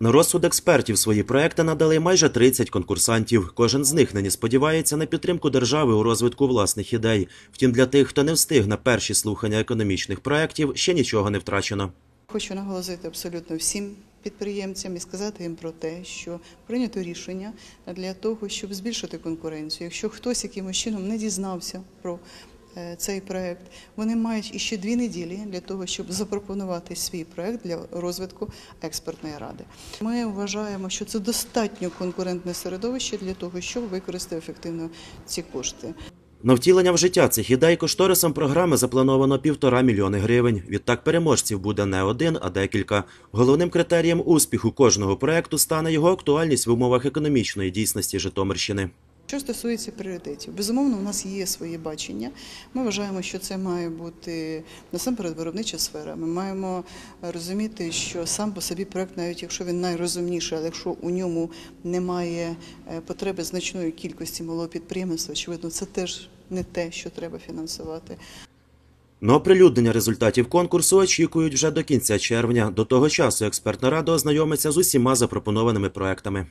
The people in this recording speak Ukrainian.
На розсуд експертів свої проекти надали майже 30 конкурсантів. Кожен з них нині сподівається на підтримку держави у розвитку власних ідей. Втім, для тих, хто не встиг на перші слухання економічних проєктів, ще нічого не втрачено. Хочу наголосити абсолютно всім підприємцям і сказати їм про те, що прийнято рішення для того, щоб збільшити конкуренцію. Якщо хтось якимось чином не дізнався про цей проект, вони мають іще дві неділі для того, щоб запропонувати свій проект для розвитку експертної ради. Ми вважаємо, що це достатньо конкурентне середовище для того, щоб використати ефективно ці кошти. На втілення в життя цих ідей кошторисом програми заплановано півтора мільйони гривень. Відтак переможців буде не один, а декілька. Головним критерієм успіху кожного проекту стане його актуальність в умовах економічної дійсності Житомирщини. Що стосується пріоритетів, безумовно, у нас є свої бачення. Ми вважаємо, що це має бути насамперед виробнича сфера. Ми маємо розуміти, що сам по собі проект, навіть якщо він найрозумніший, але якщо у ньому немає е, потреби значної кількості малого підприємництва, очевидно, це теж не те, що треба фінансувати. На оприлюднення результатів конкурсу очікують вже до кінця червня. До того часу експертна рада ознайомиться з усіма запропонованими проектами.